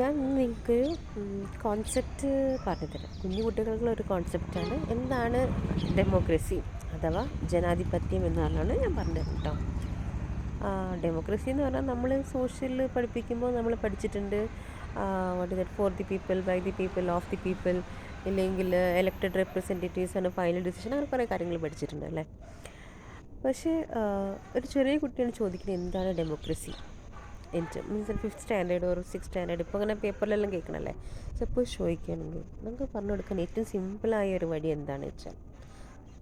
ഞാൻ നിങ്ങൾക്ക് നിങ്ങൾക്കൊരു കോൺസെപ്റ്റ് പറഞ്ഞുതരാം. കുഞ്ഞു കുട്ടികൾക്കുള്ള ഒരു കോൺസെപ്റ്റാണ് എന്താണ് ഡെമോക്രസി അഥവാ ജനാധിപത്യം എന്നാണ് ഞാൻ പറഞ്ഞത് കേട്ടോ. ഡെമോക്രസി എന്ന് പറഞ്ഞാൽ നമ്മൾ സോഷ്യൽ പഠിപ്പിക്കുമ്പോൾ നമ്മൾ പഠിച്ചിട്ടുണ്ട്. What is for the people by the people of the people ഇല്ലെങ്കിൽ എലക്റ്റഡ് റെപ്രസെന്റേറ്റീവ്സ് ആണ് ഫൈനൽ ഡിസിഷൻ അങ്ങനെ കുറേ കാര്യങ്ങൾ പഠിച്ചിട്ടുണ്ട് അല്ലേ? പക്ഷേ ഒരു ചെറിയ കുട്ടിയാണ് ചോദിക്കുന്നത് എന്താണ് ഡെമോക്രസി എനിക്ക് മീൻസ് ഫിഫ്ത്ത് സ്റ്റാൻഡേർഡ് ഒരു സിക്സ് സ്റ്റാൻഡേർഡ് ഇപ്പോൾ അങ്ങനെ പേപ്പറിലെല്ലാം കേൾക്കണല്ലേ? സപ്പോസ് ചോദിക്കുകയാണെങ്കിൽ നമുക്ക് പറഞ്ഞു കൊടുക്കാൻ ഏറ്റവും സിമ്പിളായ ഒരു വഴി എന്താണെന്ന് വെച്ചാൽ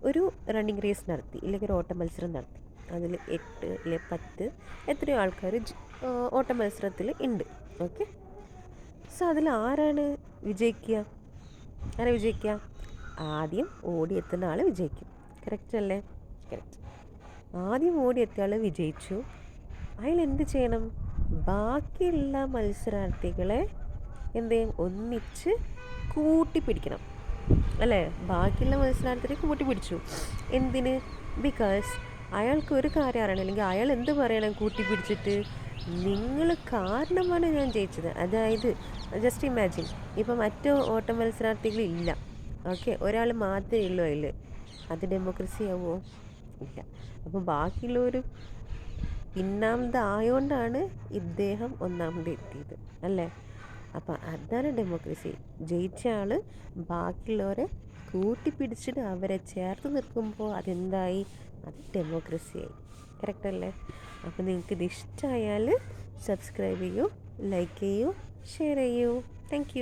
ഒരു റണ്ണിങ് റേസ് നടത്തി ഇല്ലെങ്കിൽ ഒരു ഓട്ട മത്സരം നടത്തി. അതിൽ എട്ട് അല്ലെ പത്ത് എത്രയോ ആൾക്കാർ ഓട്ട മത്സരത്തിൽ ഉണ്ട് ഓക്കെ സോ അതിൽ ആരാണ് വിജയിക്കുക? ആരാ വിജയിക്കുക? ആദ്യം ഓടി ഓടിയെത്തുന്ന ആൾ വിജയിക്കും. കറക്റ്റ് അല്ലേ? കറക്റ്റ് ആദ്യം ഓടി ഓടിയെത്തിയ ആൾ വിജയിച്ചു. അയാൾ എന്ത് ചെയ്യണം? ബാക്കിയുള്ള മത്സരാർത്ഥികളെ എന്ത് ചെയ്യും ഒന്നിച്ച് കൂട്ടിപ്പിടിക്കണം. അല്ലേ? ബാക്കിയുള്ള മത്സരാർത്ഥികളെ കൂട്ടിപ്പിടിച്ചു. എന്തിന്? ബിക്കോസ് അയാൾക്ക് ഒരു കാര്യം അറിയണം അല്ലെങ്കിൽ അയാൾ എന്ത് പറയണം കൂട്ടിപ്പിടിച്ചിട്ട്? നിങ്ങൾ കാരണമാണ് ഞാൻ ജയിച്ചത്. അതായത് ജസ്റ്റ് ഇമാജിൻ ഇപ്പം മറ്റു ഓട്ട മത്സരാർത്ഥികളില്ല. ഓക്കെ ഒരാൾ മാത്രമേ ഉള്ളൂ അതിൽ. അത് ഡെമോക്രസി ആവുമോ ഇല്ല. അപ്പോൾ ബാക്കിയുള്ളവർ പിന്നാമത് ആയതുകൊണ്ടാണ് ഇദ്ദേഹം ഒന്നാമത് എത്തിയത് അല്ലേ? അപ്പം അതാണ് ഡെമോക്രസി ജയിച്ച ആൾ ബാക്കിയുള്ളവരെ കൂട്ടിപ്പിടിച്ചിട്ട് അവരെ ചേർത്ത് നിൽക്കുമ്പോൾ അതെന്തായി? അത് ഡെമോക്രസിയായി കറക്റ്റ് അല്ലേ? അപ്പോൾ നിങ്ങൾക്ക് ഇത് ഇഷ്ടമായാൽ സബ്സ്ക്രൈബ് ചെയ്യൂ ലൈക്ക് ചെയ്യൂ ഷെയർ ചെയ്യൂ. താങ്ക്